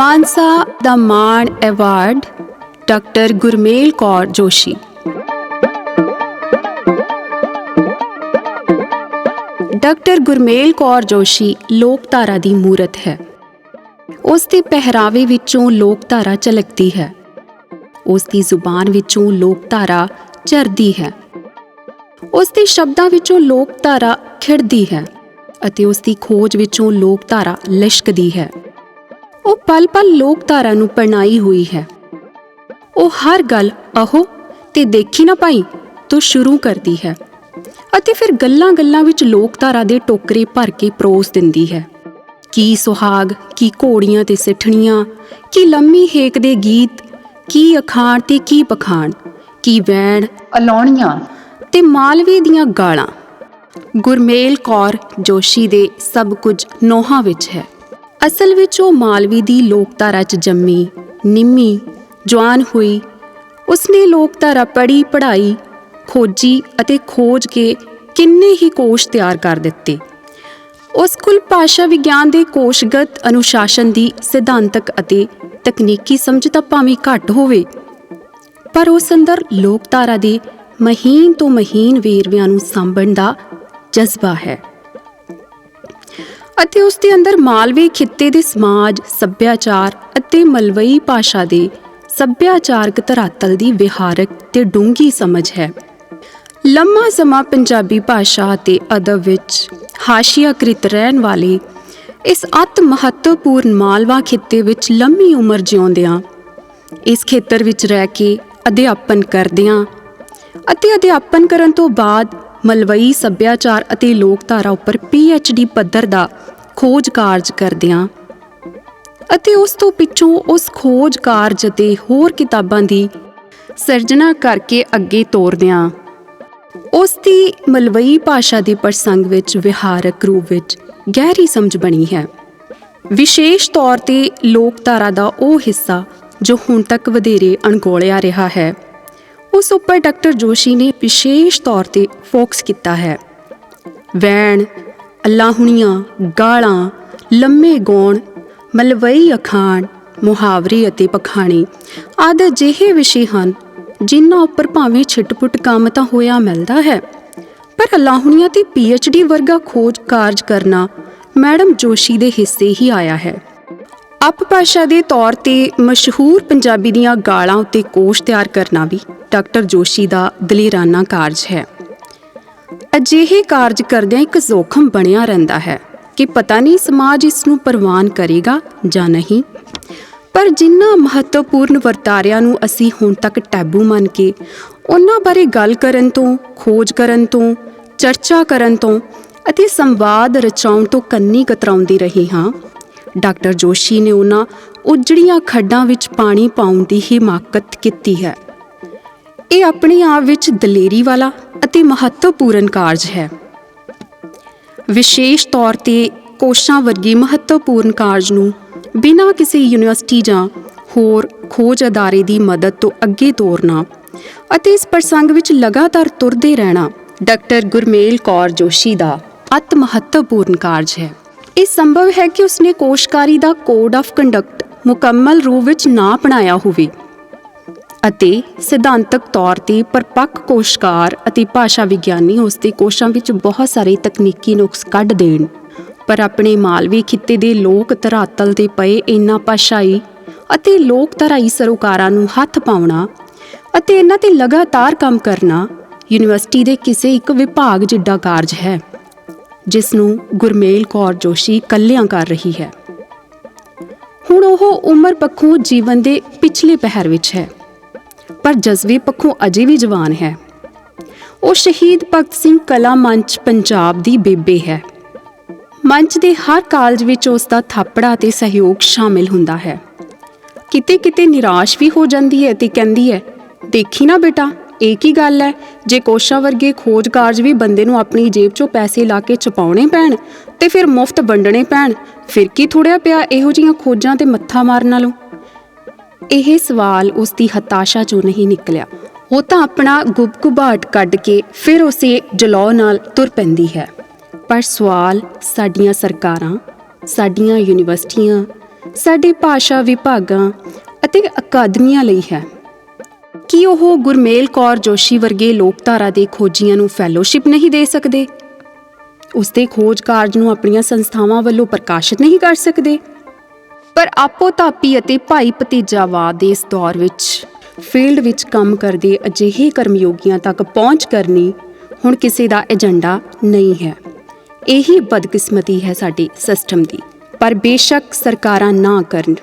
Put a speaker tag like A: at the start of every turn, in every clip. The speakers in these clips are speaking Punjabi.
A: ਮਾਨਸਾ ਦਾ ਮਾਣ award doctor Gurmel Kaur Joshi. Doctor Gurmel Kaur Joshi ਲੋਕਧਾਰਾ ਦੀ ਮੂਰਤ ਹੈ। ਉਸ ਦੇ ਪਹਿਰਾਵੇ ਵਿੱਚੋਂ ਲੋਕਧਾਰਾ ਝਲਕਦੀ ਹੈ। ਉਸ ਦੀ ਜ਼ੁਬਾਨ ਵਿੱਚੋਂ ਲੋਕਧਾਰਾ ਝਰਦੀ ਹੈ। ਉਸ ਦੇ ਸ਼ਬਦਾਂ ਵਿੱਚੋਂ ਲੋਕਧਾਰਾ ਖਿੜਦੀ ਹੈ ਅਤੇ ਉਸ ਦੀ ਖੋਜ ਵਿੱਚੋਂ ਲੋਕਧਾਰਾ ਲਿਸ਼ਕਦੀ ਹੈ। ਉਹ ਪਲ-ਪਲ ਲੋਕਧਾਰਾ ਨੂੰ ਪਰਣਾਈ ਹੋਈ ਹੈ। ਉਹ ਹਰ ਗੱਲ ਅਹੋ ਤੇ ਦੇਖੀ ਨਾ ਭਾਈ ਤੋਂ ਸ਼ੁਰੂ ਕਰਦੀ ਹੈ ਅਤੇ ਫਿਰ ਗੱਲਾਂ-ਗੱਲਾਂ ਵਿੱਚ ਲੋਕਧਾਰਾ ਦੇ ਟੋਕਰੇ ਭਰ ਕੇ ਪਰੋਸ ਦਿੰਦੀ ਹੈ। ਕੀ ਸੁਹਾਗ ਕੀ ਘੋੜੀਆਂ ਤੇ ਸਿੱਠਣੀਆਂ ਕੀ ਲੰਮੀ ਹੇਕ ਦੇ ਗੀਤ ਕੀ ਅਖਾਣ ਤੇ ਕੀ ਪਖਾਣ ਕੀ ਵੈਣ ਅਲਾਉਣੀਆਂ। ਤੇ ਮਾਲਵੇ ਦੀਆਂ ਗਾਲਾਂ। ਗੁਰਮੇਲ ਕੌਰ ਜੋਸ਼ੀ ਦੇ ਸਭ ਕੁਝ ਨੋਹਾਂ ਵਿੱਚ ਹੈ। ਅਸਲ ਵਿੱਚ ਉਹ ਮਾਲਵੀ ਦੀ ਲੋਕਧਾਰਾ 'ਚ ਜੰਮੀ, ਨਿੰਮੀ, ਜਵਾਨ ਹੋਈ। ਉਸਨੇ ਲੋਕਧਾਰਾ ਪੜ੍ਹੀ, ਪੜ੍ਹਾਈ, ਖੋਜੀ ਅਤੇ ਖੋਜ ਕੇ ਕਿੰਨੇ ਹੀ ਕੋਸ਼ ਤਿਆਰ ਕਰ ਦਿੱਤੇ। ਉਸ ਕੋਲ ਭਾਸ਼ਾ ਵਿਗਿਆਨ ਦੇ ਕੋਸ਼ਗਤ ਅਨੁਸ਼ਾਸਨ ਦੀ ਸਿਧਾਂਤਕ ਅਤੇ ਤਕਨੀਕੀ ਸਮਝ ਤਾਂ ਭਾਵੇਂ ਘੱਟ ਹੋਵੇ, ਪਰ ਉਸ ਅੰਦਰ ਲੋਕਧਾਰਾ ਦੇ ਮਹੀਨ ਤੋਂ ਮਹੀਨ ਵੇਰਵਿਆਂ ਨੂੰ ਸਾਂਭਣ ਦਾ ਜਜ਼ਬਾ ਹੈ। ਅਤੇ ਉਸ ਦੇ ਅੰਦਰ ਮਾਲਵੇ ਖਿੱਤੇ ਦੇ ਸਮਾਜ, ਸੱਭਿਆਚਾਰ ਅਤੇ ਮਲਵਈ ਭਾਸ਼ਾ ਦੇ ਸੱਭਿਆਚਾਰਕ ਧਰਾਤਲ ਦੀ ਵਿਹਾਰਕ ਤੇ ਡੂੰਘੀ ਸਮਝ ਹੈ। ਲੰਮਾ ਸਮਾਂ ਪੰਜਾਬੀ ਭਾਸ਼ਾ ਅਤੇ ਅਦਬ ਵਿੱਚ ਹਾਸ਼ੀਆਕ੍ਰਿਤ ਰਹਿਣ ਵਾਲੇ ਇਸ ਅਤ ਮਹੱਤਵਪੂਰਨ ਮਾਲਵਾ ਖਿੱਤੇ ਵਿੱਚ ਲੰਮੀ ਉਮਰ ਜਿਉਂਦਿਆਂ, ਇਸ ਖੇਤਰ ਵਿੱਚ ਰਹਿ ਕੇ ਅਧਿਆਪਨ ਕਰਦਿਆਂ ਅਤੇ ਅਧਿਆਪਨ ਕਰਨ ਤੋਂ ਬਾਅਦ ਮਲਵਈ ਸੱਭਿਆਚਾਰ ਅਤੇ ਲੋਕਧਾਰਾ ਉੱਪਰ ਡੀ ਪੱਧਰ ਦਾ ਖੋਜ ਕਾਰਜ ਕਰਦਿਆਂ ਅਤੇ ਉਸ ਤੋਂ ਪਿੱਛੋਂ ਉਸ ਖੋਜ ਕਾਰਜ ਅਤੇ ਹੋਰ ਕਿਤਾਬਾਂ ਦੀ ਸਿਰਜਣਾ ਕਰਕੇ ਅੱਗੇ ਤੋਰਦਿਆਂ, ਉਸ ਦੀ ਮਲਵਈ ਭਾਸ਼ਾ ਦੇ ਪ੍ਰਸੰਗ ਵਿੱਚ ਵਿਹਾਰਕ ਰੂਪ ਵਿੱਚ ਗਹਿਰੀ ਸਮਝ ਬਣੀ ਹੈ। ਵਿਸ਼ੇਸ਼ ਤੌਰ ਤੇ ਲੋਕਧਾਰਾ ਦਾ ਉਹ ਹਿੱਸਾ ਜੋ ਹੁਣ ਤੱਕ ਵਧੇਰੇ ਅਣਗੌਲਿਆ ਰਿਹਾ ਹੈ। ਉਸ ਉੱਪਰ ਡਾਕਟਰ ਜੋਸ਼ੀ ਨੇ ਵਿਸ਼ੇਸ਼ ਤੌਰ ਤੇ ਫੋਕਸ ਕੀਤਾ ਹੈ। ਵੈਣ, ਅੱਲਾਹੁਣੀਆਂ, ਗਾਲਾਂ, ਲੰਮੇ ਗੌਣ, ਮਲਵਈ ਅਖਾਣ, ਮੁਹਾਵਰੇ ਅਤੇ ਪਖਾਣੇ ਆਦਿ ਜਿਹੇ ਵਿਸ਼ੇ ਹਨ ਜਿਨ੍ਹਾਂ ਉੱਪਰ ਭਾਵੇਂ ਛਿਟਪੁੱਟ ਕੰਮ ਤਾਂ ਹੋਇਆ ਮਿਲਦਾ ਹੈ। ਪਰ ਅੱਲਾਹੁਣੀਆਂ ਤੇ ਡੀ ਵਰਗਾ ਖੋਜ ਕਾਰਜ ਕਰਨਾ ਮੈਡਮ ਜੋਸ਼ੀ ਦੇ ਹਿੱਸੇ ਹੀ ਆਇਆ ਹੈ। ਅਪਭਾਸ਼ਾ ਦੇ ਤੌਰ ਤੇ ਮਸ਼ਹੂਰ ਪੰਜਾਬੀ ਦੀਆਂ ਗਾਲਾਂ ਉੱਤੇ ਕੋਸ਼ ਤਿਆਰ ਕਰਨਾ ਵੀ ਡਾਕਟਰ ਜੋਸ਼ੀ ਦਾ ਦਲੇਰਾਨਾ ਕਾਰਜ ਹੈ। ਅਜਿਹੇ ਕਾਰਜ ਕਰਦਿਆਂ ਇੱਕ ਜ਼ੋਖਮ ਬਣਿਆ ਰਹਿੰਦਾ ਹੈ ਕਿ ਪਤਾ ਨਹੀਂ ਸਮਾਜ ਇਸ ਨੂੰ ਪ੍ਰਵਾਨ ਕਰੇਗਾ ਜਾਂ ਨਹੀਂ। ਪਰ ਜਿੰਨਾ ਮਹੱਤਵਪੂਰਨ ਵਰਤਾਰਿਆਂ ਨੂੰ ਅਸੀਂ ਹੁਣ ਤੱਕ ਟੈਬੂ ਮੰਨ ਕੇ, ਉਹਨਾਂ ਬਾਰੇ ਗੱਲ ਕਰਨ ਤੋਂ, ਖੋਜ ਕਰਨ ਤੋਂ, ਚਰਚਾ ਕਰਨ ਤੋਂ ਅਤੇ ਸੰਵਾਦ ਰਚਾਉਣ ਤੋਂ ਕੰਨੀ ਕਤਰਾਉਂਦੀ ਰਹੀ ਹਾਂ ਡਾਕਟਰ ਜੋਸ਼ੀ ਨੇ ਉਹਨਾਂ ਉਜੜੀਆਂ ਖੱਡਾਂ ਵਿੱਚ ਪਾਣੀ ਪਾਉਣ ਦੀ ਹਿਮਾਕਤ ਕੀਤੀ ਹੈ। ਇਹ ਆਪਣੇ ਆਪ ਵਿੱਚ ਦਲੇਰੀ ਵਾਲਾ ਅਤੇ ਮਹੱਤਵਪੂਰਨ ਕਾਰਜ ਹੈ। ਵਿਸ਼ੇਸ਼ ਤੌਰ ਤੇ ਕੋਸ਼ਾਂ ਵਰਗੀ ਮਹੱਤਵਪੂਰਨ ਕਾਰਜ ਨੂੰ ਬਿਨਾਂ ਕਿਸੇ ਯੂਨੀਵਰਸਿਟੀ ਜਾਂ ਹੋਰ ਖੋਜ ਅਦਾਰੇ ਦੀ ਮਦਦ ਤੋਂ ਅੱਗੇ ਤੋਰਨਾ ਅਤੇ ਇਸ ਪ੍ਰਸੰਗ ਵਿੱਚ ਲਗਾਤਾਰ ਤੁਰਦੇ ਰਹਿਣਾ ਡਾਕਟਰ ਗੁਰਮੇਲ ਕੌਰ ਜੋਸ਼ੀ ਦਾ ਅਤ ਮਹੱਤਵਪੂਰਨ ਕਾਰਜ ਹੈ। ਇਹ ਸੰਭਵ ਹੈ ਕਿ ਉਸਨੇ ਕੋਸ਼ਕਾਰੀ ਦਾ ਕੋਡ ਆਫ ਕੰਡਕਟ ਮੁਕੰਮਲ ਰੂਪ ਵਿੱਚ ਨਾ ਅਪਣਾਇਆ ਹੋਵੇ ਅਤੇ ਸਿਧਾਂਤਕ ਤੌਰ ਤੇ ਪਰਪੱਕ ਕੋਸ਼ਕਾਰ ਅਤੇ ਭਾਸ਼ਾ ਵਿਗਿਆਨੀ ਉਸ ਦੇ ਕੋਸ਼ਾਂ ਵਿੱਚ ਬਹੁਤ ਸਾਰੇ ਤਕਨੀਕੀ ਨੁਕਸ ਕੱਢ ਦੇਣ। ਪਰ ਆਪਣੇ ਮਾਲਵੇ ਖਿੱਤੇ ਦੇ ਲੋਕ ਧਰਾਤਲ ਤੇ ਪਏ ਇਨ੍ਹਾਂ ਭਾਸ਼ਾਈ ਅਤੇ ਲੋਕ ਧਰਾਈ ਸਰੋਕਾਰਾਂ ਨੂੰ ਹੱਥ ਪਾਉਣਾ ਅਤੇ ਇਹਨਾਂ ਤੇ ਲਗਾਤਾਰ ਕੰਮ ਕਰਨਾ ਯੂਨੀਵਰਸਿਟੀ ਦੇ ਕਿਸੇ ਇੱਕ ਵਿਭਾਗ ਜਿੱਡਾ ਕਾਰਜ ਹੈ। ਜਿਸ ਨੂੰ ਗੁਰਮੇਲ ਕੌਰ ਜੋਸ਼ੀ ਕੱਲਿਆਂ ਕਰ ਰਹੀ ਹੈ। ਹੁਣ ਉਹ ਉਮਰ ਪੱਖੋਂ ਜੀਵਨ ਦੇ ਪਿਛਲੇ ਪਹਿਰ ਵਿੱਚ ਹੈ, ਪਰ ਜਜ਼ਬੇ ਪੱਖੋਂ ਅਜੇ ਵੀ ਜਵਾਨ ਹੈ। ਉਹ ਸ਼ਹੀਦ ਭਗਤ ਸਿੰਘ ਕਲਾ ਮੰਚ ਪੰਜਾਬ ਦੀ ਬੇਬੇ ਹੈ। ਮੰਚ ਦੇ ਹਰ ਕਾਲਜ ਵਿੱਚ ਉਸ ਦਾ ਥਾਪੜਾ ਤੇ ਸਹਿਯੋਗ ਸ਼ਾਮਿਲ ਹੁੰਦਾ ਹੈ। ਕਿਤੇ ਕਿਤੇ ਨਿਰਾਸ਼ ਵੀ ਹੋ ਜਾਂਦੀ ਹੈ ਤੇ ਕਹਿੰਦੀ ਹੈ, ਦੇਖੀ ਨਾ ਬੇਟਾ ਇਹ ਕੀ ਗੱਲ ਹੈ, ਜੇ ਕੋਸ਼ਾਂ ਵਰਗੇ ਖੋਜ ਕਾਰਜ ਵੀ ਬੰਦੇ ਨੂੰ ਆਪਣੀ ਜੇਬ 'ਚੋਂ ਪੈਸੇ ਲਾ ਕੇ ਛਪਾਉਣੇ ਪੈਣ ਤੇ ਫਿਰ ਮੁਫਤ ਵੰਡਣੇ ਪੈਣ, ਫਿਰ ਕੀ ਥੋੜਿਆ ਪਿਆ ਇਹੋ ਜੀਆਂ ਖੋਜਾਂ ਤੇ ਮੱਥਾ ਮਾਰਨ ਨਾਲੋਂ? ਇਹ ਸਵਾਲ ਉਸ ਦੀ ਹਤਾਸ਼ਾ ਚੋਂ ਨਹੀਂ ਨਿਕਲਿਆ। ਉਹ ਤਾਂ ਆਪਣਾ ਗੁਬਗੁਬਾਟ ਕੱਢ ਕੇ ਫਿਰ ਉਸੇ ਜਲੌ ਨਾਲ ਤੁਰ ਪੈਂਦੀ ਹੈ। ਪਰ ਸਵਾਲ ਸਾਡੀਆਂ ਸਰਕਾਰਾਂ, ਸਾਡੀਆਂ ਯੂਨੀਵਰਸਿਟੀਆਂ, ਸਾਡੇ ਭਾਸ਼ਾ ਵਿਭਾਗਾਂ ਅਤੇ ਅਕਾਦਮੀਆਂ ਲਈ ਹੈ। ਕੀ ਉਹ ਗੁਰਮੇਲ ਕੌਰ ਜੋਸ਼ੀ ਵਰਗੇ ਲੋਕਧਾਰਾ ਦੇ ਖੋਜੀਆਂ ਨੂੰ ਫੈਲੋਸ਼ਿਪ ਨਹੀਂ ਦੇ ਸਕਦੇ? ਉਸ ਦੇ ਖੋਜ ਕਾਰਜ ਨੂੰ ਆਪਣੀਆਂ ਸੰਸਥਾਵਾਂ ਵੱਲੋਂ ਪ੍ਰਕਾਸ਼ਿਤ ਨਹੀਂ ਕਰ ਸਕਦੇ? ਪਰ ਆਪੋ ਧਾਪੀ ਅਤੇ ਭਾਈ ਭਤੀਜਾਵਾਦ ਦੇ ਇਸ ਦੌਰ ਵਿੱਚ ਫੀਲਡ ਵਿੱਚ ਕੰਮ ਕਰਦੇ ਅਜਿਹੇ ਕਰਮਯੋਗੀਆਂ ਤੱਕ ਪਹੁੰਚ ਕਰਨੀ ਹੁਣ ਕਿਸੇ ਦਾ ਏਜੰਡਾ ਨਹੀਂ ਹੈ। ਇਹੀ ਬਦਕਿਸਮਤੀ ਹੈ ਸਾਡੇ ਸਿਸਟਮ ਦੀ। ਪਰ ਬੇਸ਼ੱਕ ਸਰਕਾਰਾਂ ਨਾ ਕਰਨ।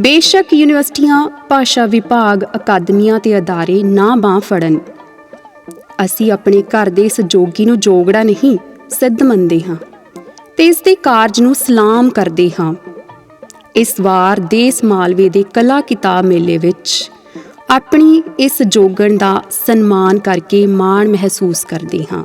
A: ਬੇਸ਼ੱਕ ਯੂਨੀਵਰਸਿਟੀਆਂ, ਭਾਸ਼ਾ ਵਿਭਾਗ, ਅਕਾਦਮੀਆਂ ਤੇ ਅਦਾਰੇ ਨਾ ਬਾਂਹ ਫੜਨ। ਅਸੀਂ ਆਪਣੇ ਘਰ ਦੇ ਇਸ ਜੋਗੀ ਨੂੰ ਜੋਗੜਾ ਨਹੀਂ, ਸਿੱਧ ਮੰਨਦੇ ਹਾਂ ਤੇ ਇਸ ਦੇ ਕਾਰਜ ਨੂੰ ਸਲਾਮ ਕਰਦੇ ਹਾਂ। ਇਸ ਵਾਰ ਦੇਸ ਮਾਲਵੇ ਦੇ ਕਲਾ ਕਿਤਾਬ ਮੇਲੇ ਵਿੱਚ ਆਪਣੀ ਇਸ ਜੋਗਣ ਦਾ ਸਨਮਾਨ ਕਰਕੇ ਮਾਣ ਮਹਿਸੂਸ ਕਰਦੇ ਹਾਂ।